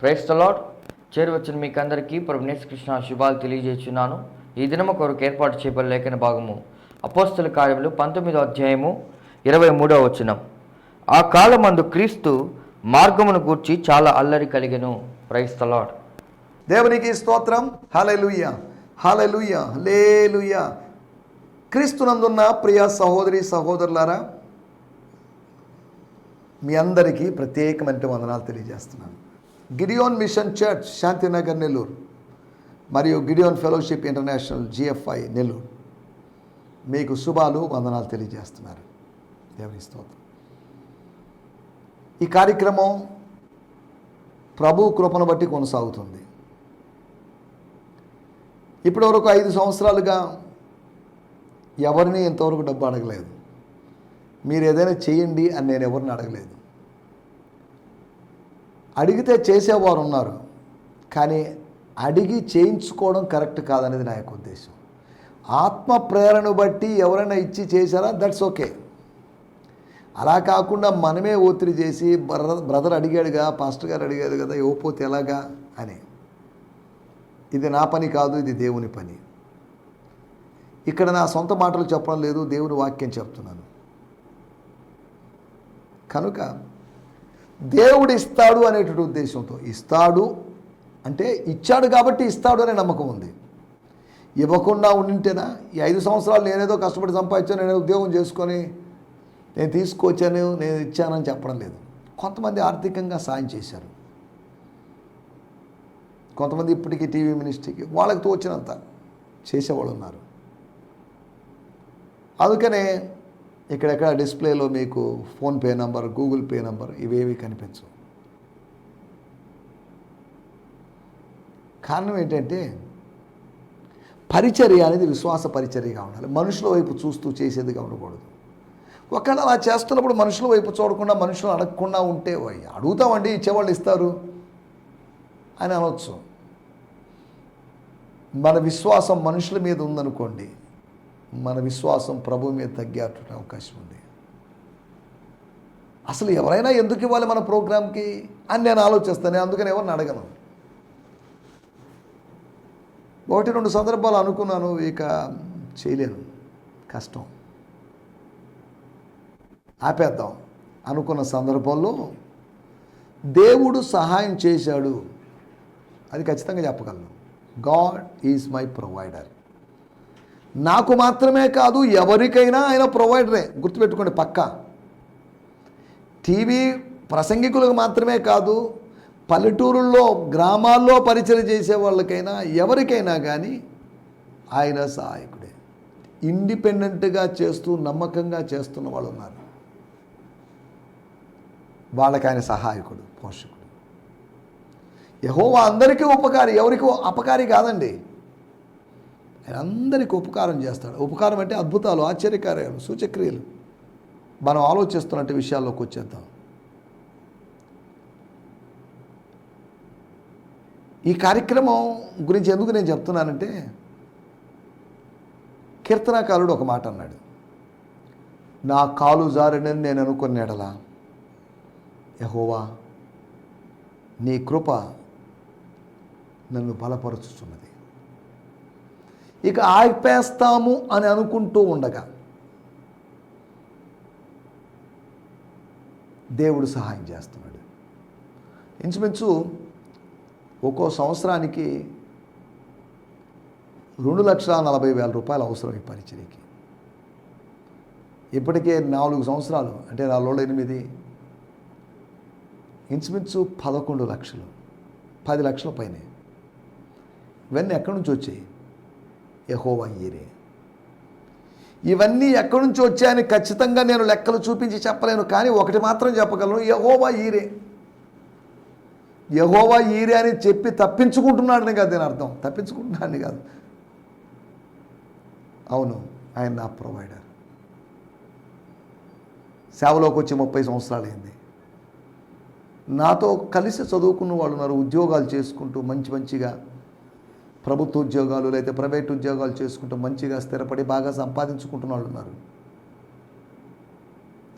Price తలాడ్ చేరువచ్చిన మీకు అందరికీ ప్రభునేశ్ కృష్ణ శుభాలు తెలియజేస్తున్నాను. ఈ దినము కొరకు ఏర్పాటు చేయబడిన లేఖన భాగము అపోస్తుల కార్యములు పంతొమ్మిదో అధ్యాయము ఇరవై మూడవ వచనం. ఆ కాలమందు క్రీస్తు మార్గమును గూర్చి చాలా అల్లరి కలిగను. ప్రైస్ తలాడ్ దేవునికి స్తోత్రం. హాలెలుయ్య హాలెలుయ్య లేలుయ క్రీస్తునందున్న ప్రియ సహోదరి సహోదరులారా మీ అందరికీ ప్రత్యేకమైన వందనాలు తెలియజేస్తున్నాను. Gideon mission church Shantinagar Nellore. మరియు Gideon fellowship international GFI Nellore. మీకు శుభాలు వందనాలు తెలియజేస్తున్నారు. దేవుని స్తోత్రం. ఈ కార్యక్రమం ప్రభు కృపను బట్టి కొనసాగుతుంది. ఇప్పటివరకు ఐదు సంవత్సరాలుగా ఎవరిని ఇంతవరకు డబ్బు అడగలేదు. మీరు ఏదైనా చేయండి అని నేను ఎవరిని అడగలేదు. అడిగితే చేసేవారు ఉన్నారు కానీ అడిగి చేయించుకోవడం కరెక్ట్ కాదనేది నా యొక్క ఉద్దేశం. ఆత్మ ప్రేరణ బట్టి ఎవరైనా ఇచ్చి చేశారా? దట్స్ ఓకే అలా కాకుండా మనమే ఒత్తిడి చేసి బ్రదర్ బ్రదర్ అడిగాడుగా పాస్టర్ గారు అడిగాడు కదా ఇవ్వకపోతే ఎలాగా? అని. ఇది నా పని కాదు ఇది దేవుని పని. ఇక్కడ నా సొంత మాటలు చెప్పడం లేదు దేవుని వాక్యం చెప్తున్నాను. కనుక దేవుడు ఇస్తాడు అనేటువంటి ఉద్దేశంతో ఇస్తాడు అంటే ఇచ్చాడు కాబట్టి ఇస్తాడు అనే నమ్మకం ఉంది. ఇవ్వకుండా ఉండింటేనా? ఈ ఐదు సంవత్సరాలు నేనేదో కష్టపడి సంపాదించాను నేను ఉద్యోగం చేసుకొని నేను తీసుకొచ్చాను నేను ఇచ్చానని చెప్పడం లేదు. కొంతమంది ఆర్థికంగా సాయం చేశారు. కొంతమంది ఇప్పటికీ టీవీ మినిస్ట్రీకి వాళ్ళకి తోచినంత చేసేవాళ్ళు ఉన్నారు. అందుకనే ఇక్కడెక్కడ డిస్ప్లేలో మీకు PhonePe number Google Pay number ఇవేవి కనిపించవు. కారణం ఏంటంటే పరిచర్య అనేది విశ్వాస పరిచర్యగా ఉండాలి. మనుషుల వైపు చూస్తూ చేసేదిగా ఉండకూడదు. ఒకవేళ అలా చేస్తున్నప్పుడు మనుషుల వైపు చూడకుండా మనుషులు అడగకుండా ఉంటే అడుగుతామండి ఇచ్చేవాళ్ళు ఇస్తారు అని అనవచ్చు మన విశ్వాసం మనుషుల మీద ఉందనుకోండి మన విశ్వాసం ప్రభు మీద తగ్గేట అవకాశం ఉంది. అసలు ఎవరైనా ఎందుకు ఇవ్వాలి మన ప్రోగ్రామ్కి అని నేను ఆలోచిస్తాను అందుకని ఎవరిని అడగను. ఒకటి రెండు సందర్భాలు అనుకున్నాను ఇక చేయలేను. కష్టం. ఆపేద్దాం. అనుకున్న సందర్భంలో దేవుడు సహాయం చేశాడు. అది ఖచ్చితంగా చెప్పగలను. God is my provider. నాకు మాత్రమే కాదు ఎవరికైనా ఆయన ప్రొవైడరే గుర్తుపెట్టుకోండి పక్కా. టీవీ ప్రసంగికులకు మాత్రమే కాదు పల్లెటూరుల్లో గ్రామాల్లో పరిచయం చేసే వాళ్ళకైనా ఎవరికైనా కానీ ఆయన సహాయకుడే. ఇండిపెండెంట్గా చేస్తూ నమ్మకంగా చేస్తున్న వాళ్ళు ఉన్నారు వాళ్ళకి ఆయన సహాయకుడు పోషకుడు. యహోవా అందరికీ ఉపకారి ఎవరికి అపకారి కాదండి. ఆయన అందరికీ ఉపకారం చేస్తాడు. ఉపకారం అంటే అద్భుతాలు ఆశ్చర్యకార్యాలు సూచక్రియలు. మనం ఆలోచిస్తున్నట్టు విషయాల్లోకి వచ్చేద్దాం. ఈ కార్యక్రమం గురించి ఎందుకు నేను చెప్తున్నానంటే కీర్తనాకారుడు ఒక మాట అన్నాడు. నా కాలు జారడని నేను అనుకున్నాడలా యహోవా నీ కృప నన్ను బలపరుచుతున్నది ఇక ఆపేస్తాము అని అనుకుంటూ ఉండగా దేవుడు సహాయం చేస్తున్నాడు. ఇంచుమించు ఒక్కో సంవత్సరానికి రెండు లక్షల నలభై వేల రూపాయలు అవసరం ఈ పరిచర్యకి. ఇప్పటికే నాలుగు సంవత్సరాలు అంటే నాలుగు ఎనిమిది ఇంచుమించు పదకొండు లక్షలు పది లక్షల పైనే. ఇవన్నీ ఎక్కడి నుంచి వచ్చాయి? యహోవా ఈరే ఇవన్నీ ఎక్కడి నుంచి వచ్చాయని ఖచ్చితంగా నేను లెక్కలు చూపించి చెప్పలేను కానీ ఒకటి మాత్రం చెప్పగలను యహోవా ఈరే యహోవా ఈరే అని చెప్పి తప్పించుకుంటున్నాడని కాదు నేను అర్థం. తప్పించుకుంటున్నాడని కాదు. అవును ఆయన నా ప్రొవైడర్. సేవలోకి వచ్చి ముప్పై సంవత్సరాలు అయింది. నాతో కలిసి చదువుకున్న వాళ్ళు ఉన్నారు ఉద్యోగాలు చేసుకుంటూ మంచి మంచిగా ప్రభుత్వ ఉద్యోగాలు లేదా ప్రైవేట్ ఉద్యోగాలు చేసుకుంటూ మంచిగా స్థిరపడి బాగా సంపాదించుకుంటున్న వాళ్ళు ఉన్నారు.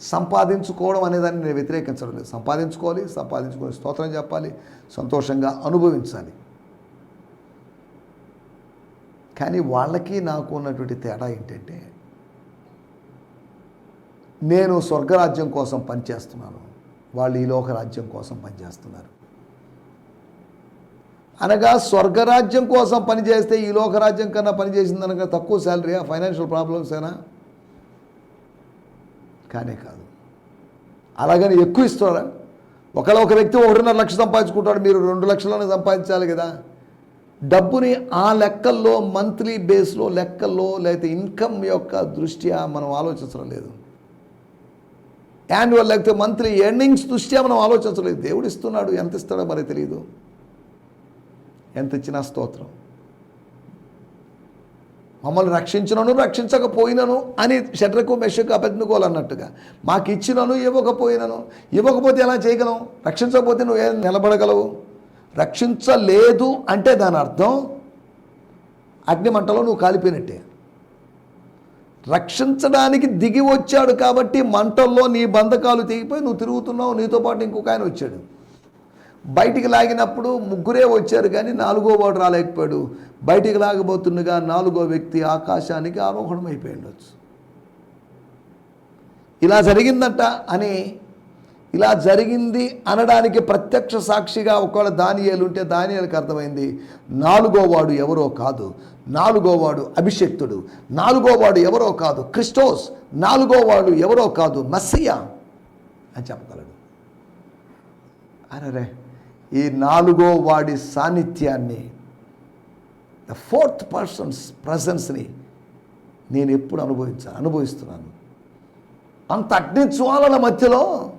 సంపాదించుకోవడం అనేదాన్ని నేను వ్యతిరేకించడం లేదు. సంపాదించుకోవాలి సంపాదించుకొని స్తోత్రం చెప్పాలి సంతోషంగా అనుభవించాలి. కానీ వాళ్ళకి నాకు ఉన్నటువంటి తేడా ఏంటంటే నేను స్వర్గరాజ్యం కోసం పనిచేస్తున్నాను. వాళ్ళు ఈ లోక రాజ్యం కోసం పనిచేస్తున్నారు. అనగా స్వర్గరాజ్యం కోసం పనిచేస్తే ఈ లోక రాజ్యం కన్నా పనిచేసింది అనగా తక్కువ శాలరీ ఆ? ఫైనాన్షియల్ ప్రాబ్లమ్స్ అయినా కానే కాదు. అలాగని ఎక్కువ ఇస్తారా ఒకళ్ళ ఒక వ్యక్తి ఒకటిన్నర లక్షలు సంపాదించుకుంటాడు మీరు రెండు లక్షలను సంపాదించాలి కదా. డబ్బుని ఆ లెక్కల్లో మంత్లీ బేస్లో లెక్కల్లో లేకపోతే ఇన్కమ్ యొక్క దృష్ట్యా మనం ఆలోచించడం లేదు. యాన్యువల్ లేకపోతే మంత్లీ ఎర్నింగ్స్ దృష్ట్యా మనం ఆలోచించలేదు దేవుడు ఇస్తున్నాడు ఎంత ఇస్తాడో మరి తెలియదు ఎంత ఇచ్చినా స్తోత్రం. మమ్మల్ని రక్షించినను రక్షించకపోయినను అని షట్రకు మెషకు అభ్యర్థుకోవాలి అన్నట్టుగా. మాకు ఇచ్చినను ఇవ్వకపోయినను. ఇవ్వకపోతే ఎలా చేయగలం? రక్షించకపోతే నువ్వు ఏం నిలబడగలవు? రక్షించలేదు అంటే దాని అర్థం అగ్నిమంటలో నువ్వు కాలిపోయినట్టే. రక్షించడానికి దిగి వచ్చాడు కాబట్టి మంటల్లో నీ బంధకాలు తెగిపోయి నువ్వు తిరుగుతున్నావు నీతో పాటు ఇంకొక ఆయన వచ్చాడు. బయటికి లాగినప్పుడు ముగ్గురే వచ్చారు కానీ నాలుగో వాడు రాలేకపోయాడు. బయటికి లాగబోతుండగా నాలుగో వ్యక్తి ఆకాశానికి ఆరోహణం అయిపోయి ఉండొచ్చు ఇలా జరిగిందట అని ఇలా జరిగింది అనడానికి ప్రత్యక్ష సాక్షిగా ఒకవేళ దానియాలు ఉంటే దానియాలకు అర్థమైంది నాలుగో వాడు ఎవరో కాదు. నాలుగో వాడు అభిషక్తుడు. నాలుగో వాడు ఎవరో కాదు. క్రిస్టోస్. నాలుగో వాడు ఎవరో కాదు. మస్సియా అని చెప్పగలడు. అరే ఈ నాలుగో వాడి సాన్నిధ్యాన్ని ద ఫోర్త్ పర్సన్స్ ప్రజెన్స్ని నేను ఎప్పుడు అనుభవించాను అనుభవిస్తున్నాను. అంత అగ్ని జ్వాలల మధ్యలో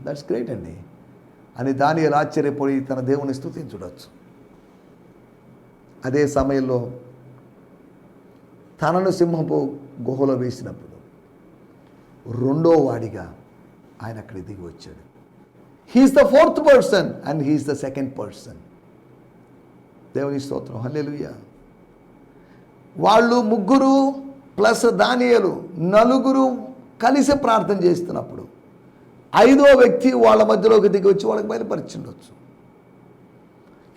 దట్స్ గ్రేట్ అండి. అని దాని ఆశ్చర్యపోయి తన దేవుని స్థుతించుడొచ్చు అదే సమయంలో తనను సింహపు గుహలో వేసినప్పుడు రెండో వాడిగా ఆయన అక్కడ దిగి వచ్చాడు. He's the fourth person and he's the second person దేవుని స్తోత్రం. హల్లెలూయా వాళ్ళు ముగ్గురు ప్లస్ దానియలు నలుగురు కలిసి ప్రార్థన చేస్తున్నప్పుడు ఐదో వ్యక్తి వాళ్ళ మధ్యలోకి దిగి వచ్చి వాళ్ళకి బయలుపరిచిండొచ్చు.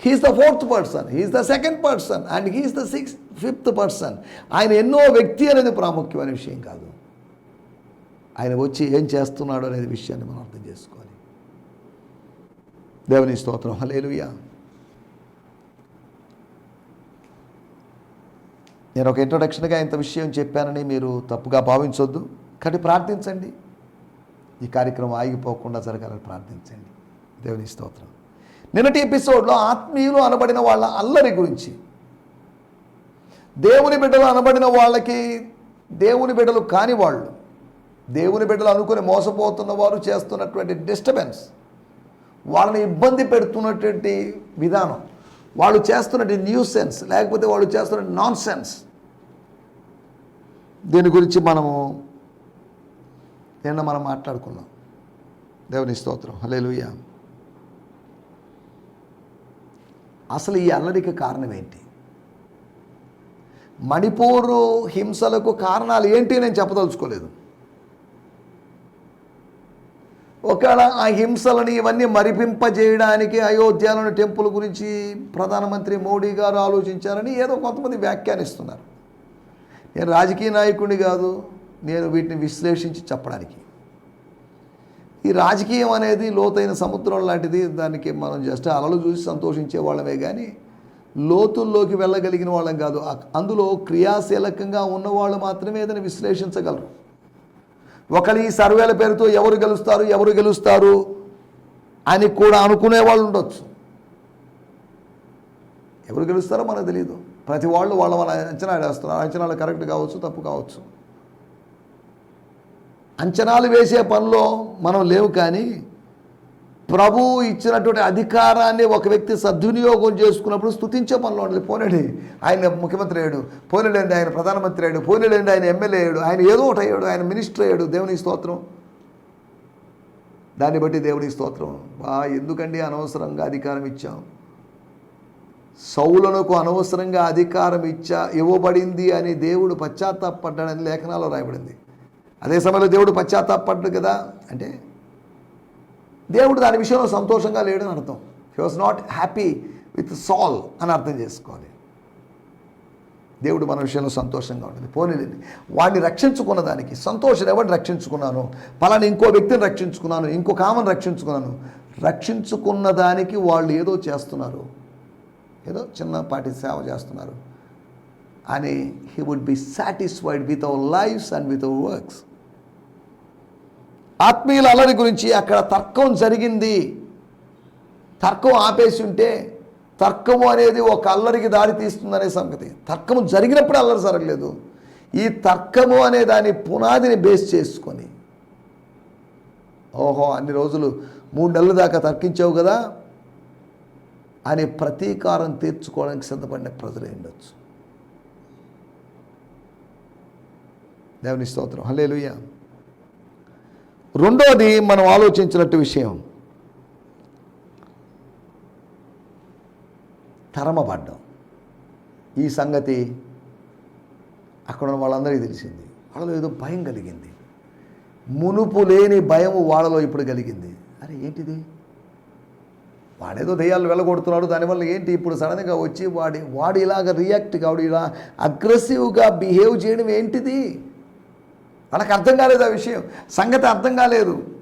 He's the fourth person he's the second person and he's the six fifth person ఆయన ఎన్నో వ్యక్తి అనేది ప్రాముఖ్యమైన విషయం కాదు. ఆయన వచ్చి ఏం చేస్తున్నాడు అనేది విషయాన్ని మనం అర్థం చేసుకోవాలి. దేవుని స్తోత్రం. హలేలుయా నేను ఒక ఇంట్రొడక్షన్గా ఇంత విషయం చెప్పానని మీరు తప్పుగా భావించొద్దు. కానీ ప్రార్థించండి. ఈ కార్యక్రమం ఆగిపోకుండా జరగాలని ప్రార్థించండి. దేవుని స్తోత్రం. నిన్నటి ఎపిసోడ్లో ఆత్మీయులు అనబడిన వాళ్ళ అల్లరి గురించి. దేవుని బిడ్డలు అనబడిన వాళ్ళకి దేవుని బిడ్డలు కాని వాళ్ళు దేవుని బిడ్డలు అనుకుని మోసపోతున్న వారు చేస్తున్నటువంటి డిస్టర్బెన్స్ వాళ్ళని ఇబ్బంది పెడుతున్నటువంటి విధానం. వాళ్ళు చేస్తున్నటువంటి న్యూ సెన్స్ లేకపోతే వాళ్ళు చేస్తున్న నాన్ సెన్స్ దీని గురించి మనము నిన్న మనం మాట్లాడుకున్నాం. దేవుని స్తోత్రం. హల్లెలూయ. అసలు ఈ అల్లరికి కారణం ఏంటి? మణిపూరు హింసలకు కారణాలు ఏంటి నేను చెప్పదలుచుకోలేదు. ఒకవేళ ఆ హింసలని ఇవన్నీ మరిపింపజేయడానికి అయోధ్యలోని టెంపుల్ గురించి ప్రధానమంత్రి మోడీ గారు ఆలోచించారని ఏదో కొంతమంది వ్యాఖ్యానిస్తున్నారు. నేను రాజకీయ నాయకుడిని కాదు నేను వీటిని విశ్లేషించి చెప్పడానికి. ఈ రాజకీయం అనేది లోతైన సముద్రం లాంటిది దానికి మనం జస్ట్ అలలు చూసి సంతోషించే వాళ్ళమే కానీ లోతుల్లోకి వెళ్ళగలిగిన వాళ్ళం కాదు. అందులో క్రియాశీలకంగా ఉన్నవాళ్ళు మాత్రమే ఏదైనా విశ్లేషించగలరు. ఒకరు ఈ సర్వేల పేరుతో ఎవరు గెలుస్తారు ఎవరు గెలుస్తారు అని కూడా అనుకునే వాళ్ళు ఉండొచ్చు. ఎవరు గెలుస్తారో మనకు తెలియదు ప్రతి వాళ్ళు వాళ్ళ వాళ్ళ అంచనా వేస్తున్నారు. అంచనాలు కరెక్ట్ కావచ్చు తప్పు కావచ్చు. అంచనాలు వేసే పనిలో మనం లేవు కానీ ప్రభు ఇచ్చినటువంటి అధికారాన్ని ఒక వ్యక్తి సద్వినియోగం చేసుకున్నప్పుడు స్తుతించే పనిలో ఉండదు. పోనండి ఆయన ముఖ్యమంత్రి అయ్యాడు. పోనీలేండి ఆయన ప్రధానమంత్రి అయ్యాడు. పోనీలేండి ఆయన ఎమ్మెల్యే అయ్యాడు. ఆయన ఏదో ఒకటి అయ్యాడు. ఆయన మినిస్టర్ అయ్యాడు. దేవుని స్తోత్రం. దాన్ని బట్టి దేవుని స్తోత్రం. బా ఎందుకండి అనవసరంగా అధికారం ఇచ్చాం? సౌలనకు అనవసరంగా అధికారం ఇచ్చా ఇవ్వబడింది అని దేవుడు పశ్చాత్తాపడ్డాడని లేఖనాల్లో రాయబడింది. అదే సమయంలో దేవుడు పశ్చాత్తాపడ్డు కదా? అంటే దేవుడు దాని విషయంలో సంతోషంగా లేడని అర్థం. He was not happy with Saul అని అర్థం చేసుకోవాలి. దేవుడు మన విషయంలో సంతోషంగా ఉంటుంది. పోనీలేండి వాడిని రక్షించుకున్న దానికి సంతోషం ఎవరిని రక్షించుకున్నాను? పలానా ఇంకో వ్యక్తిని రక్షించుకున్నాను ఇంకొక ఆమెను రక్షించుకున్నాను. రక్షించుకున్న దానికి వాళ్ళు ఏదో చేస్తున్నారు. ఏదో చిన్నపాటి సేవ చేస్తున్నారు. అని he would be satisfied with our lifes and with our works ఆత్మీయుల అల్లరి గురించి అక్కడ తర్కం జరిగింది. తర్కం ఆపేసి ఉంటే తర్కము అనేది ఒక అల్లరికి దారి తీస్తుందనే సంగతి. తర్కము జరిగినప్పుడు అల్లరి జరగలేదు. ఈ తర్కము అనే దాని పునాదిని బేస్ చేసుకొని. ఓహో అన్ని రోజులు మూడు నెలల దాకా తర్కించావు కదా? అనే ప్రతీకారం తీర్చుకోవడానికి సిద్ధపడిన ప్రజలు ఉండొచ్చు. దేవుని స్తోత్రం. హల్లెలూయా. రెండోది మనం ఆలోచించినట్టు విషయం. తరమబడ్డం. ఈ సంగతి అక్కడ ఉన్న వాళ్ళందరికీ తెలిసింది. వాళ్ళలో ఏదో భయం కలిగింది. మునుపు లేని భయం వాళ్ళలో ఇప్పుడు కలిగింది. అరే ఏంటిది? వాడేదో దయ్యాలు వెళ్ళగొడుతున్నాడు. దానివల్ల ఏంటి? ఇప్పుడు సడన్గా వచ్చి వాడి వాడు ఇలాగ రియాక్ట్ కావడు ఇలా అగ్రెసివ్గా బిహేవ్ చేయడం ఏంటిది? వాళ్ళకి అర్థం కాలేదు ఆ విషయం. సంగతి అర్థం కాలేదు.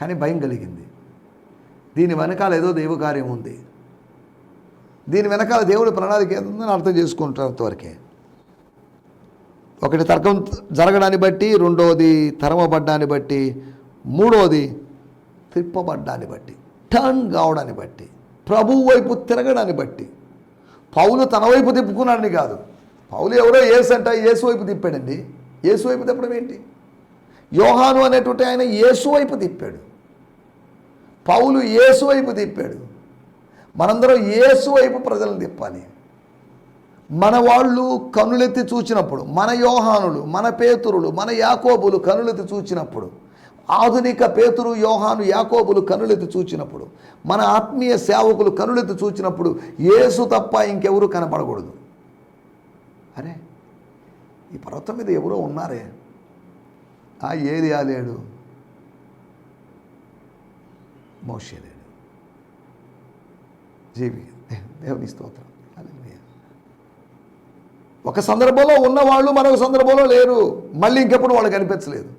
కానీ భయం కలిగింది. దీని వెనకాల ఏదో దైవకార్యం ఉంది. దీని వెనకాల దేవుడి ప్రణాళిక ఏదో అర్థం చేసుకుంటారు వరకే. ఒకటి తర్కం జరగడాన్ని బట్టి రెండవది తరమబడ్డాన్ని బట్టి మూడవది తిప్పబడ్డాన్ని బట్టి టర్న్ కావడాన్ని బట్టి ప్రభువు వైపు తిరగడాన్ని బట్టి. పౌలు తన వైపు తిప్పుకున్నాడని కాదు. పౌలు ఎవరో ఏసు అంట యేసు వైపు తిప్పాడండి. యేసు వైపు తిప్పడం ఏంటి? యోహాను అనేటువంటి ఆయన యేసు వైపు తిప్పాడు. పౌలు యేసు వైపు తిప్పాడు. మనందరం యేసు వైపు ప్రజలను తిప్పాలి. మన వాళ్ళు కనులెత్తి చూచినప్పుడు మన యోహానులు మన పేతురులు మన యాకోబులు కనులెత్తి చూచినప్పుడు ఆధునిక పేతురు యోహాను యాకోబులు కనులెత్తి చూచినప్పుడు మన ఆత్మీయ సేవకులు కనులెత్తి చూచినప్పుడు యేసు తప్ప ఇంకెవరు కనపడకూడదు అరే ఈ పర్వతం మీద ఎవరో ఉన్నారే? ఆ ఏరియా లేడు? మోషే లేడు. జీవి దేవుని స్తోత్రం. ఒక సందర్భంలో ఉన్నవాళ్ళు మరొక సందర్భంలో లేరు. మళ్ళీ ఇంకెప్పుడు వాళ్ళు కనిపించలేదు.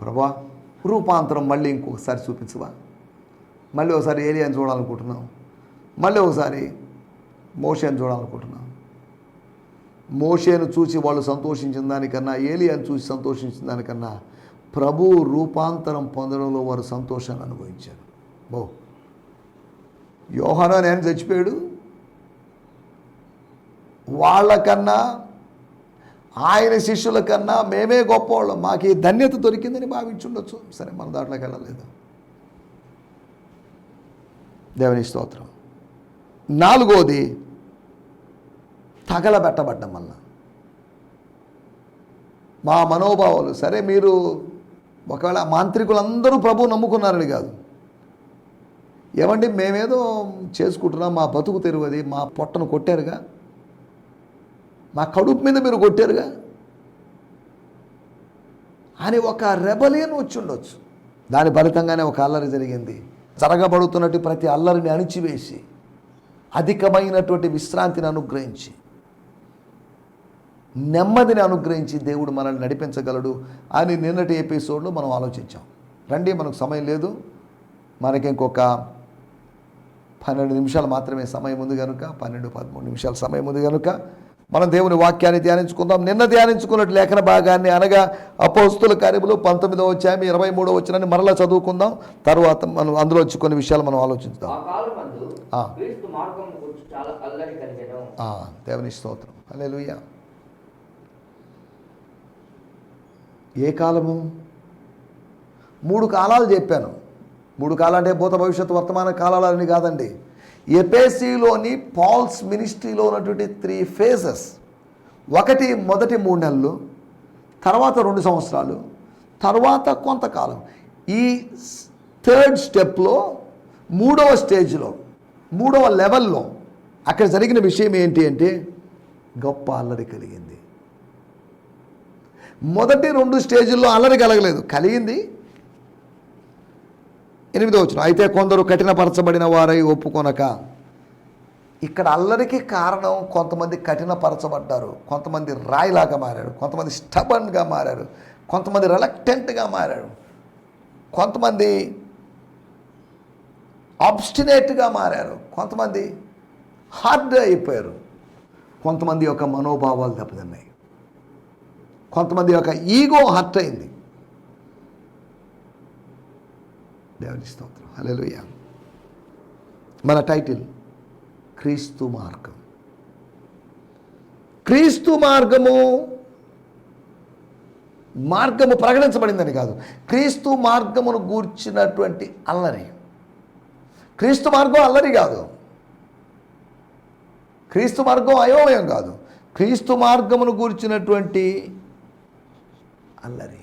ప్రభా రూపాంతరం మళ్ళీ ఇంకొకసారి చూపించవా? మళ్ళీ ఒకసారి ఏలియాని చూడాలనుకుంటున్నాం మళ్ళీ ఒకసారి మోషన్ చూడాలనుకుంటున్నాం మోషేను చూసి వాళ్ళు సంతోషించిన దానికన్నా ఏలియాని చూసి సంతోషించిన దానికన్నా ప్రభు రూపాంతరం పొందడంలో వారు సంతోషాన్ని అనుభవించారు. బో. యోహనో నేను చచ్చిపోయాడు. వాళ్ళకన్నా ఆయన శిష్యుల కన్నా మేమే గొప్పవాళ్ళం. మాకు ఈ ధన్యత దొరికిందని భావించుండొచ్చు. సరే మన దాంట్లోకి వెళ్ళలేదు. దేవుని స్తోత్రం. నాలుగోది తగలబెట్టబడ్డం వల్ల. మా మనోభావాలు సరే మీరు ఒకవేళ మాంత్రికులందరూ ప్రభు నమ్ముకున్నారని కాదు. ఏమండి మేమేదో చేసుకుంటున్నాం మా బతుకు తెరువది మా పొట్టను కొట్టారుగా? మా కడుపు మీద మీరు కొట్టారుగా? అని ఒక రెబలియన్ వచ్చి ఉండొచ్చు దాని ఫలితంగానే ఒక అల్లరి జరిగింది. జరగబడుతున్నట్టు ప్రతి అల్లరిని అణిచివేసి అధికమైనటువంటి విశ్రాంతిని అనుగ్రహించి నెమ్మదిని అనుగ్రహించి దేవుడు మనల్ని నడిపించగలడు అని నిన్నటి ఎపిసోడ్లో మనం ఆలోచించాం. రండి మనకు సమయం లేదు. మనకి ఇంకొక పన్నెండు నిమిషాలు మాత్రమే సమయం ఉంది కనుక పన్నెండు పదమూడు నిమిషాల సమయం ఉంది కనుక మనం దేవుని వాక్యాన్ని ధ్యానించుకుందాం. నిన్న ధ్యానించుకున్నట్టు లేఖన భాగాన్ని అనగా అపోస్తుల కార్యములు పంతొమ్మిదవ వచ్చాము ఇరవై మూడవ వచ్చినని మరలా చదువుకుందాం. తర్వాత మనం అందులో వచ్చి కొన్ని విషయాలు మనం ఆలోచిద్దాం. ఆ కాలమందు ఆ. క్రీస్తు మార్గం గురించి చాలా అల్లరి కలిగెను ఆ, దేవుని స్తోత్రం హల్లెలూయా ఏ కాలము? మూడు కాలాలు చెప్పాను. మూడు కాలాలు అంటే భూత భవిష్యత్తు వర్తమాన కాలాలని కాదండి. ఎపేసీలోని పాల్స్ మినిస్ట్రీలో ఉన్నటువంటి త్రీ ఫేజెస్. ఒకటి మొదటి మూడు నెలలు తర్వాత రెండు సంవత్సరాలు తర్వాత కొంతకాలం. ఈ థర్డ్ స్టెప్లో మూడవ స్టేజ్లో మూడవ లెవెల్లో అక్కడ జరిగిన విషయం ఏంటి అంటే గొప్ప అల్లరి కలిగింది. మొదటి రెండు స్టేజుల్లో అల్లరి కలగలేదు. కలిగింది. ఎనిమిదో వచ్చిన అయితే కొందరు కఠినపరచబడిన వారై ఒప్పుకొనక. ఇక్కడ అల్లరికి కారణం కొంతమంది కఠినపరచబడ్డారు. కొంతమంది రాయిలాగా మారారు. కొంతమంది స్టబన్గా మారారు. కొంతమంది రిలక్టెంట్గా మారారు. కొంతమంది ఆబ్స్టినేట్గా మారారు. కొంతమంది హార్డ్ అయిపోయారు. కొంతమంది యొక్క మనోభావాలు దెబ్బతిన్నాయి. కొంతమంది యొక్క ఈగో హర్ట్ అయింది. దేవుని స్తోత్రం. హల్లెలూయా. మన టైటిల్ క్రీస్తు మార్గం. క్రీస్తు మార్గము మార్గము ప్రకటించబడిందని కాదు. క్రీస్తు మార్గమును గూర్చినటువంటి అల్లరి. క్రీస్తు మార్గం అల్లరి కాదు. క్రీస్తు మార్గం అయోమయం కాదు. క్రీస్తు మార్గమును గూర్చినటువంటి అల్లరి.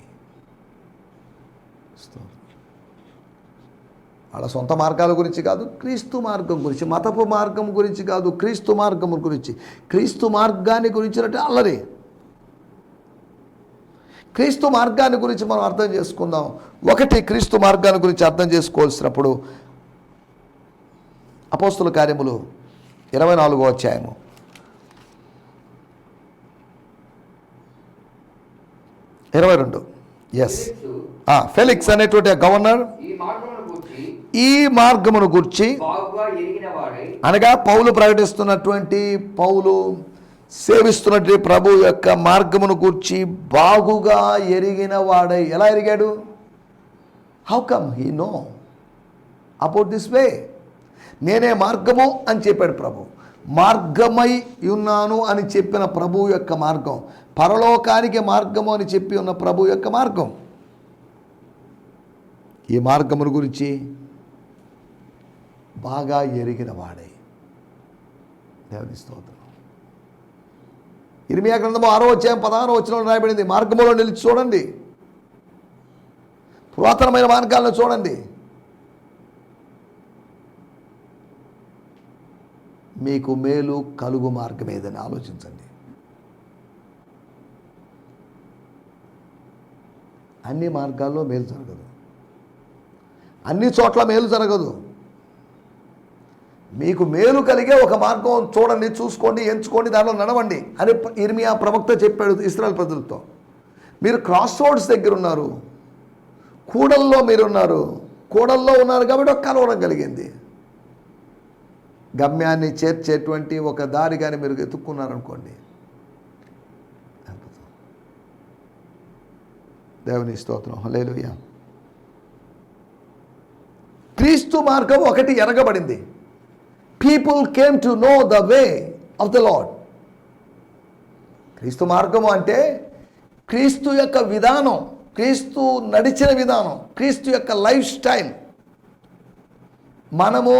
వాళ్ళ సొంత మార్గాల గురించి కాదు క్రీస్తు మార్గం గురించి మతపు మార్గం గురించి కాదు క్రీస్తు మార్గం గురించి. క్రీస్తు మార్గాన్ని గురించినట్టు అల్లరి. క్రీస్తు మార్గాన్ని గురించి మనం అర్థం చేసుకుందాం. ఒకటి క్రీస్తు మార్గాన్ని గురించి అర్థం చేసుకోవాల్సినప్పుడు అపోస్తుల కార్యములు ఇరవై నాలుగో అధ్యాయము. ఇరవై రెండు. ఎస్ ఫెలిక్స్ అనేటువంటి గవర్నర్ ఈ మార్గమును గూర్చి అనగా పౌలు ప్రకటిస్తున్నటువంటి పౌలు సేవిస్తున్నటువంటి ప్రభు యొక్క మార్గమును గూర్చి బాగుగా ఎరిగిన వాడై ఎలా ఎరిగాడు? How come he know about this way నేనే మార్గము అని చెప్పాడు ప్రభు. మార్గమై ఉన్నాను అని చెప్పిన ప్రభు యొక్క మార్గం. పరలోకానికి మార్గము అని చెప్పి ఉన్న ప్రభు యొక్క మార్గం. ఈ మార్గమును గురించి బాగా ఎరిగిన వాడే దేవుని స్తోత్రం. ఇరిమియా గ్రంథము ఆరో వచ్చాయం పదహారో వచ్చిన రాయబడింది. మార్గములో నిలిచి చూడండి. పురాతనమైన మార్గాలను చూడండి. మీకు మేలు కలుగు మార్గం ఏదని ఆలోచించండి. అన్ని మార్గాల్లో మేలు జరగదు. అన్ని చోట్ల మేలు జరగదు. మీకు మేలు కలిగే ఒక మార్గం చూడండి చూసుకోండి ఎంచుకోండి దానిలో నడవండి అని ఇర్మియా ప్రవక్త చెప్పాడు ఇస్రాయల్ ప్రజలతో. మీరు క్రాస్ రోడ్స్ దగ్గర ఉన్నారు కూడల్లో మీరున్నారు కూడల్లో ఉన్నారు కాబట్టి ఒక కలవడం కలిగింది. గమ్యాన్ని చేర్చేటువంటి ఒక దారి కానీ మీరు ఎత్తుక్కున్నారనుకోండి దేవుని స్తోత్రం. లేలుయ్య క్రీస్తు మార్గం ఒకటి ఎరగబడింది. People came to know the way of the lord క్రీస్తు మార్గము అంటే క్రీస్తు యొక్క విధానం క్రీస్తు నడిచిన విధానం క్రీస్తు యొక్క లైఫ్ స్టైల్. మనము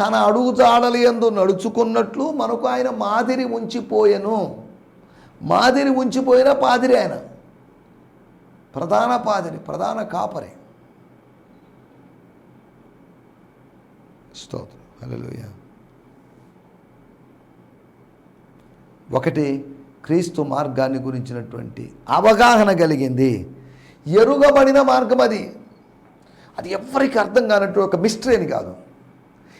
తన అడుగుజాడలి ఎందు నడుచుకున్నట్లు మనకు ఆయన మాదిరి ఉంచిపోయెను. మాదిరి ఉంచిపోయిన పాదిరి ఆయన. ప్రధాన పాదని ప్రధాన కాపరి. స్తోత్రం. అలలుయ ఒకటి క్రీస్తు మార్గాన్ని గురించినటువంటి అవగాహన కలిగింది. ఎరుగబడిన మార్గం అది. అది ఎవరికి అర్థం కానట్టు ఒక మిస్టరీ అని కాదు.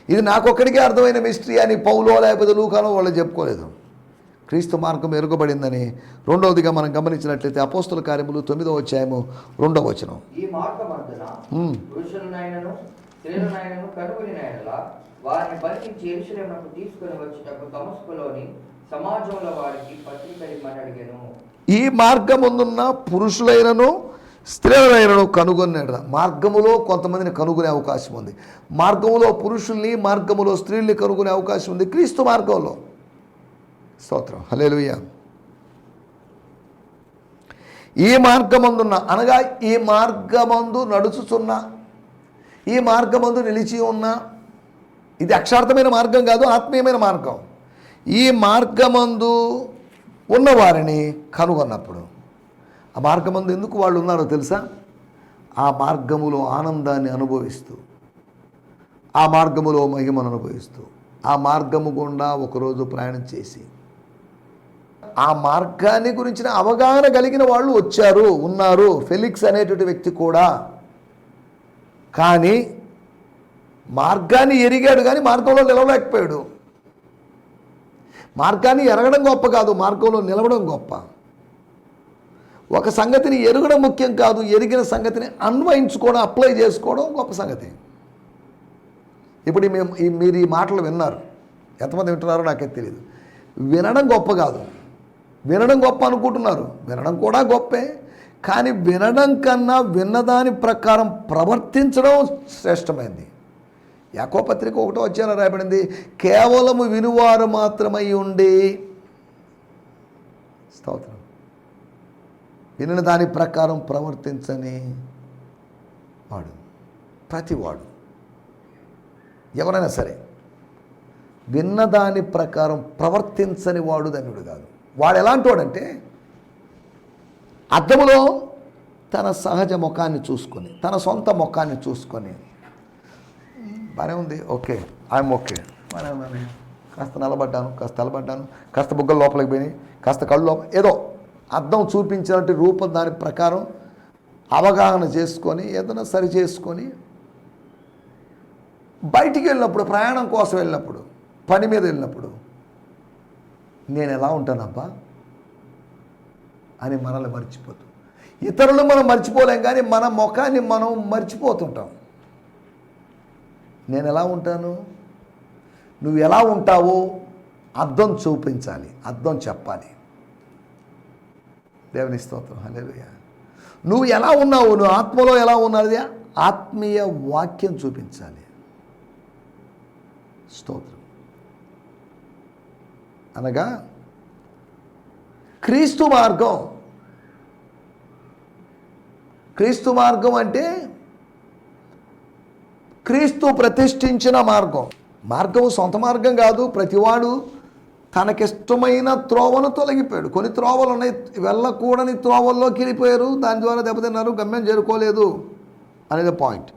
ఇది నాకొక్కడికే అర్థమైన మిస్టరీ అని పౌలో లేకపోతే లూకాలో వాళ్ళు చెప్పుకోలేదు. క్రీస్తు మార్గం ఎరుగబడిందని రెండవదిగా మనం గమనించినట్లయితే అపోస్తుల కార్యములు తొమ్మిదవ అధ్యాయము రెండవ వచనం. ఈ మార్గమందున మ్మ్. పురుషులనైనను స్త్రీలనైనను కనుగొనినయనలా వారిని బంధించి ఎరుసలేమునకు తీసుకొని వచ్చుటకు తమస్కులోని సమాజంలో వారికి పత్రిక ఇమ్మని అడిగాను ఈ మార్గముందున్న పురుషులైనను స్త్రీలైనను కనుగొన్నాడు మార్గములో కొంతమందిని కనుగొనే అవకాశం ఉంది మార్గములో పురుషుల్ని మార్గములో స్త్రీల్ని కనుగొనే అవకాశం ఉంది క్రీస్తు మార్గంలో. స్తోత్రం. హల్లెలూయా. ఈ మార్గమందున్న అనగా ఈ మార్గమందు నడుచుచున్న ఈ మార్గమందు నిలిచి ఉన్న ఇది అక్షార్థమైన మార్గం కాదు ఆత్మీయమైన మార్గం. ఈ మార్గమందు ఉన్నవారిని కనుగొన్నప్పుడు ఆ మార్గమందు ఎందుకు వాళ్ళు ఉన్నారో తెలుసా? ఆ మార్గములో ఆనందాన్ని అనుభవిస్తూ ఆ మార్గములో మహిమను అనుభవిస్తూ ఆ మార్గము గుండా ఒకరోజు ప్రయాణం చేసి ఆ మార్గాన్ని గురించిన అవగాహన కలిగిన వాళ్ళు వచ్చారు ఉన్నారు. ఫెలిక్స్ అనేటువంటి వ్యక్తి కూడా. కానీ మార్గాన్ని ఎరిగాడు కానీ మార్గంలో నిలవలేకపోయాడు. మార్గాన్ని ఎరగడం గొప్ప కాదు మార్గంలో నిలవడం గొప్ప. ఒక సంగతిని ఎరగడం ముఖ్యం కాదు ఎరిగిన సంగతిని అన్వయించుకోవడం అప్లై చేసుకోవడం గొప్ప సంగతి. ఇప్పుడు మేము మీరు ఈ మాటలు విన్నారు. ఎంతమంది వింటున్నారో నాకైతే తెలియదు వినడం గొప్ప కాదు. వినడం గొప్ప అనుకుంటున్నారు. వినడం కూడా గొప్పే. కానీ వినడం కన్నా విన్నదాని ప్రకారం ప్రవర్తించడం శ్రేష్టమైంది. యాకో పత్రిక ఒకటో వచ్చాన రాయబడింది కేవలము వినువారు మాత్రమై ఉండి స్తోత్రం. వినిన దాని ప్రకారం ప్రవర్తించని వాడు ప్రతివాడు ఎవరైనా సరే విన్నదాని ప్రకారం ప్రవర్తించని వాడు ధన్యుడు కాదు. వాడు ఎలాంటి వాడంటే అద్దములో తన సహజ ముఖాన్ని చూసుకొని తన సొంత ముఖాన్ని చూసుకొని. బాగానే ఉంది. ఓకే. I'm okay. బాగానే ఉన్నాను కాస్త నిలబడ్డాను కాస్త నిలబడ్డాను కాస్త బుగ్గలు లోపలికి పోయినాయి కాస్త కళ్ళు లోపల ఏదో అద్దం చూపించినట్టు రూపం దాని ప్రకారం అవగాహన చేసుకొని ఏదైనా సరి చేసుకొని బయటికి వెళ్ళినప్పుడు ప్రయాణం కోసం వెళ్ళినప్పుడు పని మీద వెళ్ళినప్పుడు నేను ఎలా ఉంటానబ్బా? అని మనల్ని మర్చిపోతాం. ఇతరులు మనం మర్చిపోలేం కానీ మన ముఖాన్ని మనం మర్చిపోతుంటాం. నేను ఎలా ఉంటాను? నువ్వు ఎలా ఉంటావో అర్థం చూపించాలి అర్థం చెప్పాలి. దేవుని స్తోత్రం హల్లెలూయా. నువ్వు ఎలా ఉన్నావు? నువ్వు ఆత్మలో ఎలా ఉన్నది ఆత్మీయ వాక్యం చూపించాలి. స్తోత్రం. అనగా క్రీస్తు మార్గం. క్రీస్తు మార్గం అంటే క్రీస్తు ప్రతిష్ఠించిన మార్గం. మార్గం సొంత మార్గం కాదు ప్రతివాడు తనకిష్టమైన త్రోవను తొలగిపోయాడు. కొన్ని త్రోవలు ఉన్నాయి వెళ్ళకూడని త్రోవల్లోకి వెళ్ళిపోయారు దాని ద్వారా దెబ్బతిన్నారు గమ్యం చేరుకోలేదు అనేది పాయింట్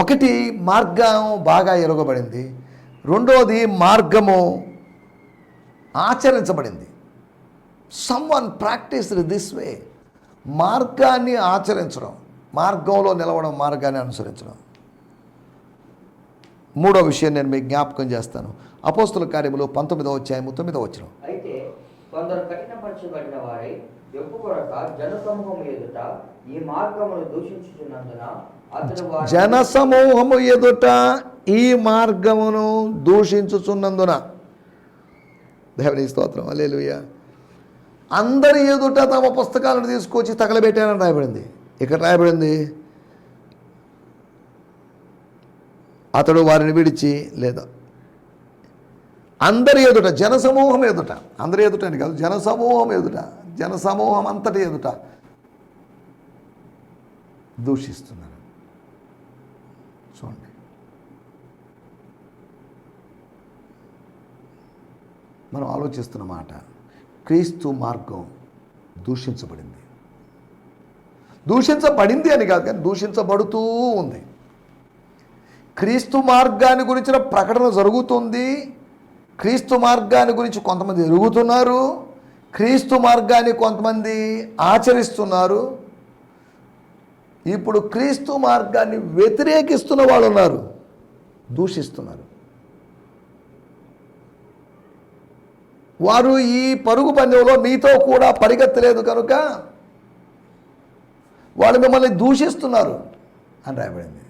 ఒకటి మార్గం బాగా ఎరగబడింది. రెండోది మార్గము ఆచరించబడింది. Someone practice this way మార్గాన్ని ఆచరించడం మార్గంలో నిలవడం మార్గాన్ని అనుసరించడం. మూడో విషయం నేను మీకు జ్ఞాపకం చేస్తాను. అపోస్తుల కార్యములు పంతొమ్మిదో అధ్యాయము తొమ్మిదో వచ్చిన అయితే కొందరు కఠినపరచబడిన వారై ఎప్పు కొరక జన సమూహం ఎదుట ఈ మార్గమును దూషించుచున్నందున జనసమూహము ఎదుట ఈ మార్గమును దూషించుచున్నందున దేవుని స్తోత్రం. అలేలుయ అందరి ఎదుట తమ పుస్తకాలను తీసుకొచ్చి తగలబెట్టానని రాయబడింది. ఇక్కడ రాయబడింది? అతడు వారిని విడిచి లేదా? అందరి ఎదుట జనసమూహం ఎదుట. అందరి ఎదుట అని కాదు జనసమూహం ఎదుట. జనసమూహం అంతటి ఎదుట దూషిస్తున్నారు. చూడండి. మనం ఆలోచిస్తున్న మాట క్రీస్తు మార్గం దూషించబడింది. దూషించబడింది అని కాదు కానీ దూషించబడుతూ ఉంది. క్రీస్తు మార్గాన్ని గురించిన ప్రకటన జరుగుతుంది. క్రీస్తు మార్గాన్ని గురించి కొంతమంది ఎరుగుతున్నారు. క్రీస్తు మార్గాన్ని కొంతమంది ఆచరిస్తున్నారు. ఇప్పుడు క్రీస్తు మార్గాన్ని వ్యతిరేకిస్తున్న వాళ్ళు ఉన్నారు. దూషిస్తున్నారు. వారు ఈ పరుగు పందెంలో మీతో కూడా పరిగెత్తలేదు కనుక వాళ్ళు మిమ్మల్ని దూషిస్తున్నారు అని రాయబడింది.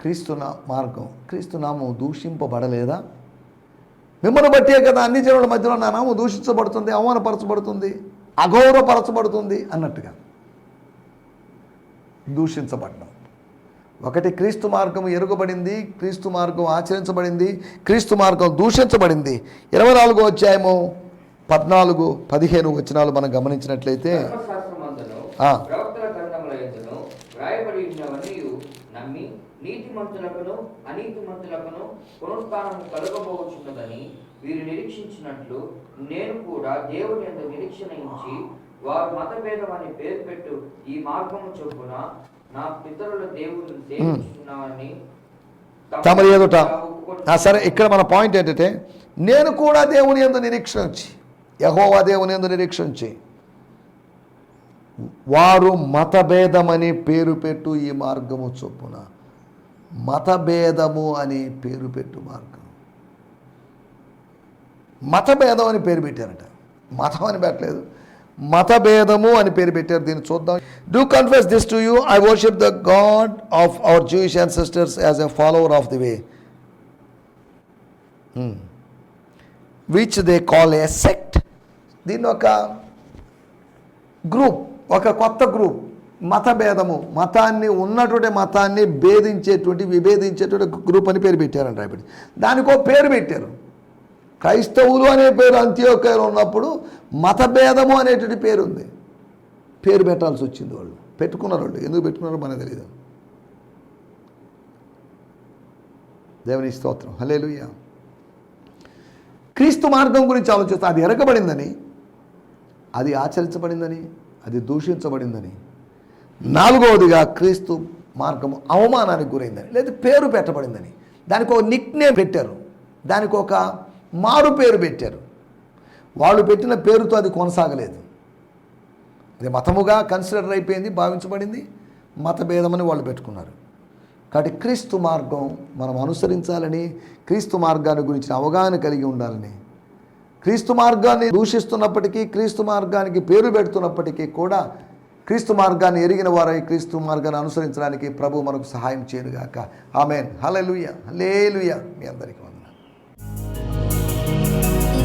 క్రీస్తు నా మార్గం క్రీస్తునామం దూషింపబడలేదా? మిమ్మల్ని బట్టే కదా అన్ని జనుల మధ్యలో నా నామం దూషించబడుతుంది అవమానపరచబడుతుంది అగౌరవపరచబడుతుంది అన్నట్టుగా దూషించబడ్డం. ఒకటి క్రీస్తు మార్గం ఎరుగబడింది క్రీస్తు మార్గం ఆచరించబడింది క్రీస్తు మార్గం దూషించబడింది. ఇరవై నాలుగో అధ్యాయము పద్నాలుగు పదిహేను వచనాలు మనం గమనించినట్లయితే నీతిమంతులకును అనీతిమంతులకును కలుగబోచున్నదని వీరు నిరీక్షించినట్లు నేను కూడా దేవుని నిరీక్షణ ఇచ్చి వారు మతభేదం అని పేరు పెట్టు ఈ మార్గము చొప్పున నా పితరుల తమరి ఎదుట. సరే ఇక్కడ మన పాయింట్ ఏంటంటే నేను కూడా దేవుని ఎందు నిరీక్షణ ఉంచి యహోవా దేవుని ఎందు నిరీక్షణ ఉంచి వారు మతభేదమని పేరు పెట్టు ఈ మార్గము చొప్పున. మతభేదము అని పేరు పెట్టు మార్గం. మతభేదం అని పేరు పెట్టారట. మతం అని పెట్టలేదు. మతభేదము అని పేరు పెట్టారు. దీన్ని చూద్దాం. Do confess this to you I worship the God of our Jewish sisters as a follower of the way which they call a sect దీన్ని ఒక గ్రూప్ ఒక కొత్త గ్రూప్ మతభేదము మతాన్ని ఉన్నటువంటి మతాన్ని భేదించేటువంటి విభేదించేటువంటి గ్రూప్ అని పేరు పెట్టారంట ఇప్పుడు దానికో పేరు పెట్టారు. క్రైస్తవులు అనే పేరు అంత్యోకయలో ఉన్నప్పుడు మతభేదము అనేటువంటి పేరు ఉంది. పేరు పెట్టాల్సి వచ్చింది వాళ్ళు. పెట్టుకున్నారు వాళ్ళు. ఎందుకు పెట్టుకున్నారో మనకు తెలియదు దేవుని స్తోత్రం. హలేలుయ్య క్రీస్తు మార్గం గురించి ఆలోచిస్తే అది ఎరగబడిందని అది ఆచరించబడిందని అది దూషించబడిందని నాలుగవదిగా క్రీస్తు మార్గము అవమానానికి గురైందని లేదా పేరు పెట్టబడిందని దానికి ఒక నిక్ నేమ్ పెట్టారు. దానికి ఒక మారు పేరు పెట్టారు. వాళ్ళు పెట్టిన పేరుతో అది కొనసాగలేదు. అది మతముగా కన్సిడర్ అయిపోయింది భావించబడింది మతభేదమని వాళ్ళు పెట్టుకున్నారు. కాబట్టి క్రీస్తు మార్గం మనం అనుసరించాలని క్రీస్తు మార్గాన్ని గురించిన అవగాహన కలిగి ఉండాలని క్రీస్తు మార్గాన్ని దూషిస్తున్నప్పటికీ క్రీస్తు మార్గానికి పేరు పెడుతున్నప్పటికీ కూడా క్రీస్తు మార్గాన్ని ఎరిగిన వారై క్రీస్తు మార్గాన్ని అనుసరించడానికి ప్రభు మనకు సహాయం చేయనుగాక. ఆమెన్. హలలుయ హలేలుయ మీ అందరికీ.